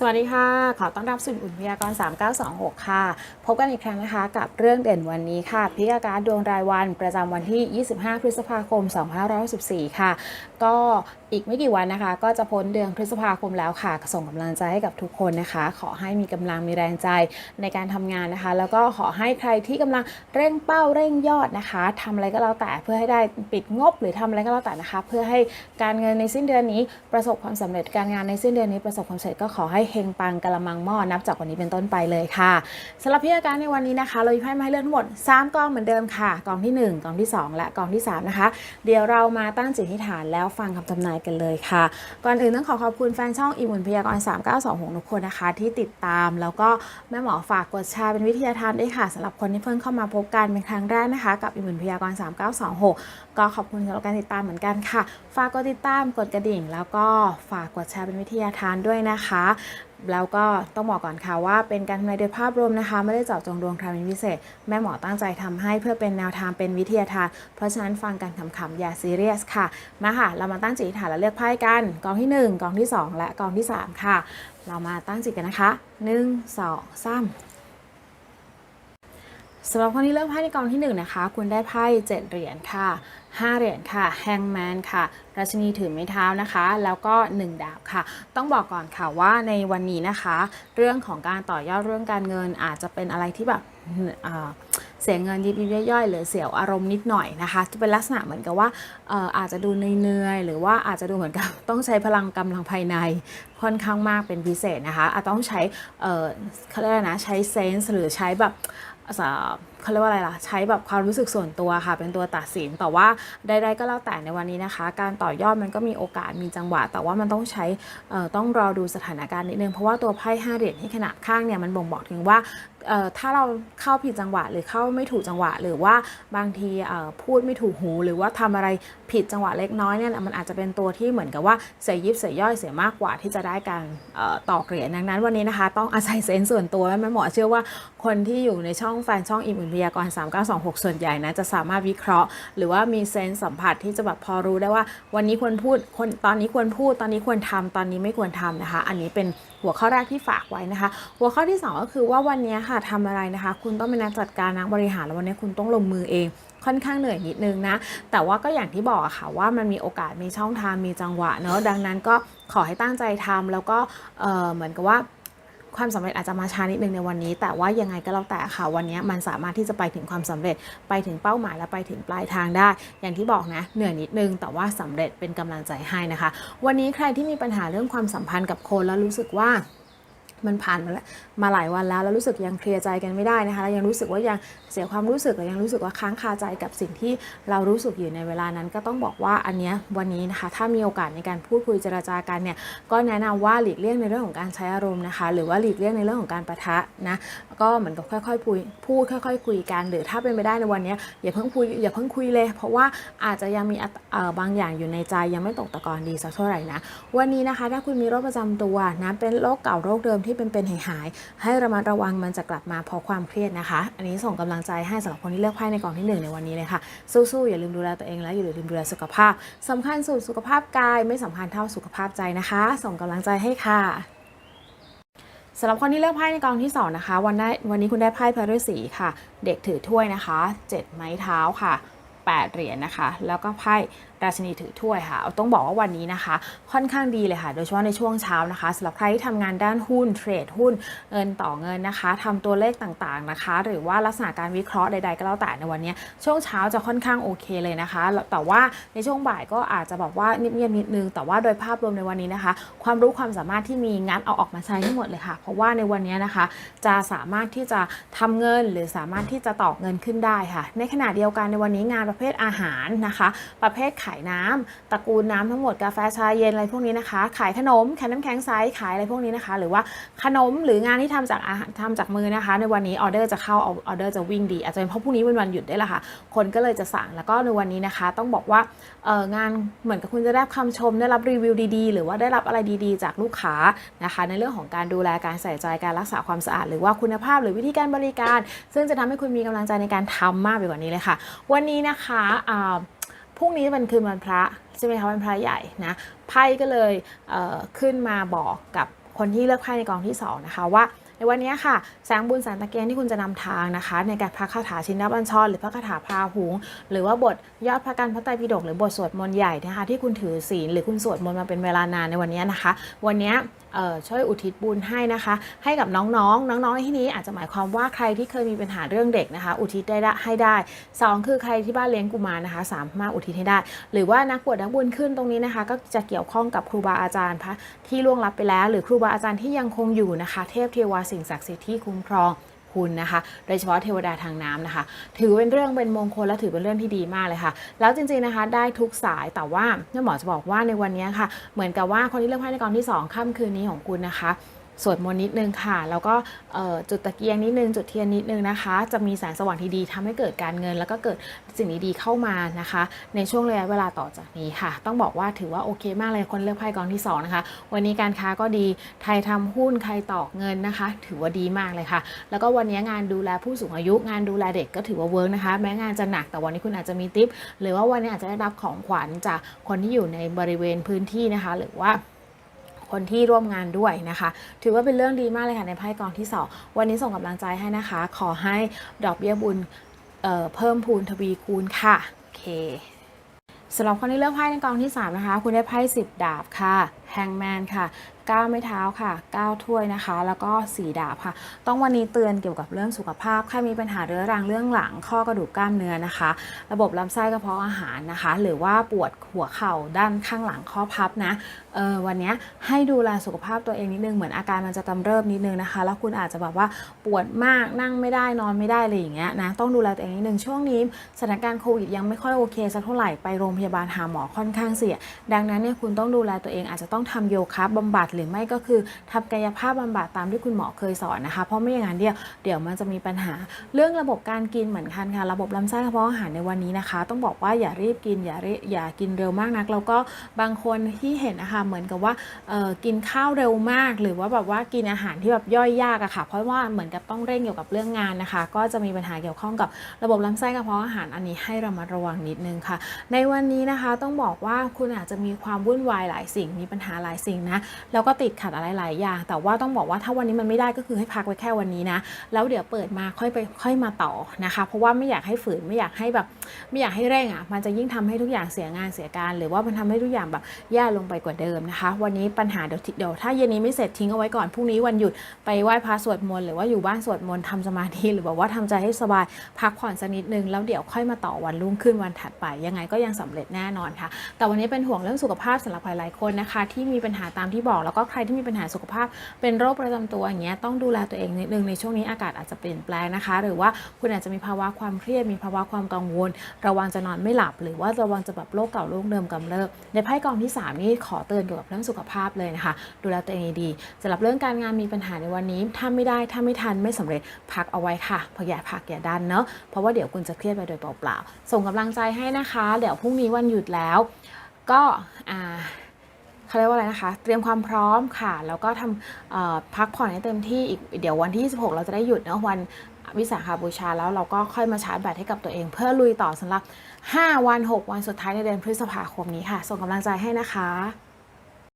สวัสดีค่ะ ขอต้อนรับสู่อุ่นพยากรณ์3926 ค่ะ พบกันอีกครั้งนะคะ กับเรื่องเด่นวันนี้ค่ะ พิยาการดวงรายวันประจำวันที่ 25 พฤษภาคม 2564 ค่ะ ก็อีกไม่กี่วันนะคะ ก็จะพ้นเดือนพฤษภาคมแล้วค่ะ ส่งกำลังใจให้กับทุกคนนะคะ ขอให้มีกำลังมีแรงใจในการทำงานนะคะ แล้วก็ขอให้ใครที่กำลังเร่งเป้าเร่งยอดนะคะทำอะไรก็แล้วแต่เพื่อให้ได้ปิดงบ หรือทำอะไรก็แล้วแต่นะคะ เพื่อให้การเงินในสิ้นเดือนนี้ประสบความสำเร็จการงานในสิ้นเดือนนี้ประสบความสำเร็จก็ขอให้เฮงปังกระมังหม้อนับจากวันนี้เป็นต้นไปเลยค่ะสำหรับพิธีการในวันนี้นะคะ เรามีไพ่มาให้เลือกทั้งหมด 3กองเหมือนเดิมค่ะกองที่ 1กองที่ 2 และกองที่ 3 นะคะ เดี๋ยวเรามาตั้งจิตอธิฐานแล้วฟังคำทำนายกันเลยค่ะ ก่อนอื่นต้องขอขอบคุณแฟนช่องอีมุนพยากรณ์3926ทุกคนนะคะ ที่ติดตามแล้วก็แม่หมอฝากกดแชร์เป็นวิทยาทานด้วยค่ะสำหรับคนที่เพิ่งเข้ามาพบกันเป็นครั้งแรกนะคะ กับอีมุนพยากรณ์3926 ก็ขอบคุณสำหรับการติดตามเหมือนกันค่ะ ฝากกดติดตามกดกระดิ่ง แล้วก็ฝากกดแชร์เป็นวิทยาทานด้วยนะคะ แล้วก็ต้องบอกก่อนค่ะว่าเป็นการทำนายโดยภาพรวมนะคะ ไม่ได้เจาะจงดวงใครเป็นพิเศษ แม่หมอตั้งใจทำให้เพื่อเป็นแนวทางเป็นวิทยาทาน เพราะฉะนั้นฟังกันขำๆอย่าซีเรียสค่ะ มาค่ะ เรามาตั้งจิตฐานและเลือกไพ่กัน กองที่ 1 กองที่ 2 และกองที่ 3 ค่ะ เรามาตั้งจิตกันนะคะ 1 2 3 สำหรับคนที่เลือกไพ่ในกองที่ 1 นะคะ คุณได้ไพ่7เหรียญค่ะ 5 เหรียญค่ะแฮงแมนค่ะ ราชินีถือไม้เท้านะคะ แล้วก็ 1 ดาบค่ะ ต้องบอกก่อนค่ะว่าในวันนี้นะคะ เรื่องของการต่อยอดเรื่องการเงินอาจจะเป็นอะไรที่แบบเสียเงินยิบยิบย่อยๆหรือเสียวอารมณ์นิดหน่อยนะคะ จะเป็นลักษณะเหมือนกับว่าเอ่อาจจะดูเหนื่อยๆหรือว่าอาจจะดูเหมือนกับต้องใช้พลังกำลังภายในค่อนข้างมากเป็นพิเศษนะคะอาจต้องใช้เขาเรียกอะไรนะใช้เซนส์หรือใช้แบบ อ่าเขาเรียกว่าอะไรล่ะ ใช้แบบความรู้สึกส่วนตัวค่ะ เป็นตัวตัดสิน แต่ว่าใดๆก็แล้วแต่ในวันนี้นะคะ การต่อยอดมันก็มีโอกาสมีจังหวะ แต่ว่ามันต้องใช้ต้องรอดูสถานการณ์นิดนึง เพราะว่าตัวไพ่ห้าเหรียญที่ขนาดข้างเนี่ยมันบ่งบอกถึงว่าถ้าเราเข้าผิดจังหวะหรือเข้าไม่ถูกจังหวะ หรือว่าบางทีพูดไม่ถูกหู หรือว่าทำอะไรผิดจังหวะเล็กน้อยเนี่ยมันอาจจะเป็นตัวที่เหมือนกับว่าเสียยิบเสียย่อยเสียมากกว่าที่จะได้การเอ่อต่อเหรียญดังนั้นวันนี้นะคะ ต้องอาศัยเซนส์ส่วนตัวแม่หมอเชื่อว่าคนที่อยู่ในช่องแฟนช่องอิ่มอนพยากรณ์ 3926 ส่วนใหญ่นะจะสามารถวิเคราะห์ หรือว่ามีเซนส์สัมผัสที่จะแบบพอรู้ได้ว่า วันนี้ควรพูดคนตอนนี้ควรพูด ตอนนี้ควรทำตอนนี้ไม่ควรทำนะคะ อันนี้เป็นหัวข้อแรกที่ฝากไว้นะคะ หัวข้อที่สองก็คือว่าวันนี้ค่ะทำอะไรนะคะ คุณต้องเป็นนักจัดการนักบริหารแล้ววันนี้คุณต้องลงมือเองค่อนข้างเหนื่อยนิดนึงนะ แต่ว่าก็อย่างที่บอกอะค่ะว่ามันมีโอกาสมีช่องทางมีจังหวะเนอะดังนั้นก็ขอให้ตั้งใจทำแล้วก็เออเหมือนกับว่า ความสำเร็จอาจจะมาช้านิดนึงในวันนี้ แต่ว่ายังไงก็แล้วแต่ค่ะวันนี้มันสามารถที่จะไปถึงความสำเร็จไปถึงเป้าหมายและไปถึงปลายทางได้ อย่างที่บอกนะเหนื่อยนิดนึง แต่ว่าสำเร็จเป็นกำลังใจให้นะคะ วันนี้ใครที่มีปัญหาเรื่องความสัมพันธ์กับคนแล้วรู้สึกว่า มันผ่านมาแล้วมาหลายวันแล้ว แล้วรู้สึกยังเคลียร์ใจกันไม่ได้นะคะ แล้วยังรู้สึกว่ายังเสียความรู้สึกหรือยังรู้สึกว่าค้างคาใจกับสิ่งที่เรารู้สึกอยู่ในเวลานั้น ก็ต้องบอกว่าอันเนี้ยวันนี้นะคะ ถ้ามีโอกาสในการพูดคุยเจรจากันเนี่ยก็แนะนำว่าหลีกเลี่ยงในเรื่องของการใช้อารมณ์นะคะ หรือว่าหลีกเลี่ยงในเรื่องของการประทะนะก็เหมือนกับค่อยๆพูดพูดค่อย ๆ คุยกัน หรือถ้าเป็นไปได้ในวันนี้อย่าเพิ่งคุยอย่าเพิ่งคุยเลย เพราะว่าอาจจะยังมีเอ่อบางอย่างอยู่ในใจยังไม่ตกตะกอนดีสักเท่าไหร่นะวันนี้นะคะ ถ้าคุณมีโรคประจำตัวนะเป็นโรคเก่าโรคเดิมที่เป็นเป็นหายหายๆให้ระมัดระวังมันจะกลับมาเพราะความเครียดนะคะ อันนี้ส่งกำลังใจให้สำหรับคนที่เลือกไพ่ในกองที่หนึ่งในวันนี้เลยค่ะ สู้ๆอย่าลืมดูแลตัวเองและอย่าลืมดูแลสุขภาพสำคัญสุดสุขภาพกายไม่สำคัญเท่าสุขภาพใจนะคะ ส่งกำลังใจให้ค่ะสำหรับคนที่เลือกไพ่ในกองที่สองนะคะวันได้วันนี้คุณได้ไพ่พระฤาษีค่ะ เด็กถือถ้วยนะคะเจ็ดไม้เท้าค่ะแปดเหรียญนะคะ แล้วก็ไพ่ราชินีถือถ้วยค่ะเอาต้องบอกว่าวันนี้นะคะ ค่อนข้างดีเลยค่ะ โดยเฉพาะในช่วงเช้านะคะสำหรับใครที่ทำงานด้านหุ้นเทรดหุ้นเงินต่อเงินนะคะทำตัวเลขต่างๆนะคะ หรือว่าลักษณะการวิเคราะห์ใดๆก็แล้วแต่ในวันนี้ ช่วงเช้าจะค่อนข้างโอเคเลยนะคะ แต่ว่าในช่วงบ่ายก็อาจจะบอกว่าเงียบๆนิดนึงแต่ว่าโดยภาพรวมในวันนี้นะคะ ความรู้ความสามารถที่มีงัดเอาออกมาใช้ทั้งหมดเลยค่ะ เพราะว่าในวันนี้นะคะ จะสามารถที่จะทำเงินหรือสามารถที่จะต่อเงินขึ้นได้ค่ะ ในขณะเดียวกันในวันนี้งานประเภทอาหารนะคะ ประเภทขายน้ำตระกูลน้ำทั้งหมดกาแฟชาเย็นอะไรพวกนี้นะคะ ขายขนมขายน้ำแข็งใสขายอะไรพวกนี้นะคะ หรือว่าขนมหรืองานที่ทำจากอาหารทำจากมือนะคะ ในวันนี้ออเดอร์จะเข้าออเดอร์จะวิ่งดีอาจจะเป็นเพราะพรุ่งนี้เป็นวันหยุดได้ละค่ะ คนก็เลยจะสั่งแล้วก็ในวันนี้นะคะ ต้องบอกว่าเอองานเหมือนกับคุณจะได้รับคำชมได้รับรีวิวดีๆ หรือว่าได้รับอะไรดีๆ จากลูกค้านะคะ ในเรื่องของการดูแลการใส่ใจการรักษาความสะอาดหรือว่าคุณภาพหรือวิธีการบริการ ซึ่งจะทำให้คุณมีกำลังใจในการทำมากไปกว่านี้เลยค่ะ วันนี้นะคะอ่า พรุ่งนี้เป็นคืนวันพระใช่ไหมคะวันพระใหญ่นะไพ่ก็เลยเขึ้นมาบอกกับคนที่เลือกไพ่ในกองที่สองนะคะว่า ในวันนี้ค่ะ แสงบุญแสงตะเกียงที่คุณจะนำทางนะคะ ในการพักคาถาชินบัญชร หรือพระคาถาพาหุง หรือว่าบทยอดพระกันพระไตรปิฎกหรือบทสวดมนต์ใหญ่นะคะที่คุณถือศีลหรือคุณสวดมนต์มาเป็นเวลานานในวันนี้นะคะ วันนี้ช่วยอุทิศบุญให้นะคะ ให้กับน้องๆ น้องๆในที่นี้อาจจะหมายความว่าใครที่เคยมีปัญหาเรื่องเด็กนะคะ อุทิศได้ให้ได้สองคือใครที่บ้านเลี้ยงกุมารนะคะสามารถอุทิศให้ได้ หรือว่านักบวชนักบุญขึ้นตรงนี้นะคะ ก็จะเกี่ยวข้องกับครูบาอาจารย์พระที่ล่วงลับไปแล้ว หรือครูบาอาจารย์ที่ยังคงอยู่นะคะ เทพเทวาสิ่งศักดิ์สิทธิ์ที่คุ้มครองคุณนะคะโดยเฉพาะเทวดาทางน้ำนะคะ ถือเป็นเรื่องเป็นมงคลและถือเป็นเรื่องที่ดีมากเลยค่ะ แล้วจริงๆนะคะได้ทุกสายแต่ว่าเนี่ยหมอจะบอกว่าในวันนี้ค่ะ เหมือนกับว่าคนที่เลือกไพ่ในกองที่สองค่ำคืนนี้ของคุณนะคะ สวดมนต์นิดนึงค่ะ แล้วก็จุดตะเกียงนิดนึง จุดเทียนนิดนึงนะคะ จะมีแสงสว่างที่ดีทำให้เกิดการเงิน แล้วก็เกิดสิ่งดีๆเข้ามานะคะ ในช่วงระยะเวลาต่อจากนี้ค่ะ ต้องบอกว่าถือว่าโอเคมากเลยคนเลือกไพ่กองที่สองนะคะ วันนี้การค้าก็ดีไทยทำหุ้นใครตอกเงินนะคะ ถือว่าดีมากเลยค่ะ แล้วก็วันนี้งานดูแลผู้สูงอายุ งานดูแลเด็กก็ถือว่าเวิร์กนะคะ แม้งานจะหนักแต่วันนี้คุณอาจจะมีทิป หรือว่าวันนี้อาจจะได้รับของขวัญจากคนที่อยู่ในบริเวณพื้นที่นะคะ หรือว่า คนที่ร่วมงานด้วยนะคะ ถือว่าเป็นเรื่องดีมากเลยค่ะในไพ่กองที่ 2 วันนี้ส่งกำลังใจให้นะคะ ขอให้ดอกเบี้ยบุญเเพิ่มพูนทวีคูณค่ะโอเคสำหรับคนที่เลือกไพ่ในกองที่ 3 นะคะ คุณได้ไพ่10 ดาบค่ะ แฮงแมนค่ะ9ไม้เท้าค่ะ9ถ้วยนะคะ แล้วก็4ดาบค่ะ ต้องวันนี้เตือนเกี่ยวกับเรื่องสุขภาพใครมีปัญหาเรื้อรังเรื่องหลัง ข้อกระดูกกล้ามเนื้อนะคะ ระบบลำไส้กระเพาะอาหารนะคะ หรือว่าปวดหัวเข่าด้านข้างหลังข้อพับนะเออวันนี้ให้ดูแลสุขภาพตัวเองนิดนึงเหมือนอาการมันจะกำเริบนิดนึงนะคะ แล้วคุณอาจจะแบบว่าปวดมากนั่งไม่ได้นอนไม่ได้อะไรอย่างเงี้ยนะต้องดูแลตัวเองนิดนึงช่วงนี้สถานการณ์โควิดยังไม่ค่อยโอเคสักเท่าไหร่ไปโรงพยาบาลหาหมอค่อนข้างเสี่ยงดังนั้นเนี่ยคุณต้องดูแลตัวเองอาจจะต้องทำโยคะบำบัดหรือไม่ก็คือทำกายภาพบำบัดตามที่คุณหมอเคยสอนนะคะ เพราะไม่อย่างนั้นเดียวเดี๋ยวมันจะมีปัญหา เรื่องระบบการกินเหมือนกันค่ะ ระบบลำไส้กระเพาะอาหารในวันนี้นะคะ ต้องบอกว่าอย่ารีบกินอย่ารีอย่ากินเร็วมากนัก แล้วก็บางคนที่เห็นนะคะเหมือนกับว่ากินข้าวเร็วมาก หรือว่าแบบว่ากินอาหารที่แบบย่อยยากอะค่ะ เพราะว่าเหมือนกับต้องเร่งเกี่ยวกับเรื่องงานนะคะ ก็จะมีปัญหาเกี่ยวข้องกับระบบลำไส้กระเพาะอาหารอันนี้ให้ระมัดระวังนิดนึงค่ะ ในวันนี้นะคะต้องบอกว่าคุณอาจจะมีความวุ่นวายหลายสิ่งมีปัญหาหลายสิ่งนะ แล้วก็ติดขัดอะไรหลายอย่าง แต่ว่าต้องบอกว่าถ้าวันนี้มันไม่ได้ก็คือให้พักไว้แค่วันนี้นะ แล้วเดี๋ยวเปิดมาค่อยไปค่อยมาต่อนะคะ เพราะว่าไม่อยากให้ฝืนไม่อยากให้แบบไม่อยากให้เร่งอะ มันจะยิ่งทำให้ทุกอย่างเสียงานเสียการ หรือว่ามันทำให้ทุกอย่างแบบแย่ลงไปกว่าเดิมนะคะ วันนี้ปัญหาเดี๋ยวเดี๋ยวถ้าเย็นนี้ไม่เสร็จทิ้งเอาไว้ก่อนพรุ่งนี้วันหยุดไปไหว้พระสวดมนต์หรือว่าอยู่บ้านสวดมนต์ทำสมาธิหรือแบบว่าทำใจให้สบายพักผ่อนสักนิดนึงแล้วเดี๋ยวค่อยมาต่อวันรุ่งขึ้นวันถัดไปยังไงก็ยังสำเร็จแน่นอนค่ะ แต่วันนี้เป็นห่วงเรื่องสุขภาพสำหรับหลายๆคนนะคะที่มีปัญหาตามที่บอก แล้วก็ใครที่มีปัญหาสุขภาพ เป็นโรคประจำตัวอย่างเงี้ยต้องดูแลตัวเองนิดนึงในช่วงนี้อากาศอาจจะเปลี่ยนแปลงนะคะ หรือว่าคุณอาจจะมีภาวะความเครียดมีภาวะความกังวล ระวังจะนอนไม่หลับ หรือว่าระวังจะแบบโรคเก่าโรคเดิมกำเริบในไพ่กองที่ 3 นี่ขอเตือนเกี่ยวกับเรื่องสุขภาพเลยนะคะ ดูแลตัวเองดีสำหรับเรื่องการงานมีปัญหาในวันนี้ถ้าไม่ได้ถ้าไม่ทันไม่สำเร็จพักเอาไว้ค่ะพราะอย่าพักอย่าดันเนาะเพราะว่าเดี๋ยวคุณจะเครียดไปโดยเปล่าๆส่งกำลังใจให้นะคะ เดี๋ยวพรุ่งนี้วันหยุดแล้ว ก็อ่า เขาเรียกว่าอะไรนะคะ เตรียมความพร้อมค่ะ แล้วก็ทำพักผ่อนให้เต็มที่อีกเดี๋ยววันที่ 26 เราจะได้หยุดเนาะวันวิสาขาบูชาแล้วเราก็ค่อยมาชาร์จแบตให้กับตัวเอง เพื่อลุยต่อสำหรับ 5 วัน 6 วันสุดท้ายในเดือนพฤษภาคมนี้ค่ะ ส่งกำลังใจให้นะคะ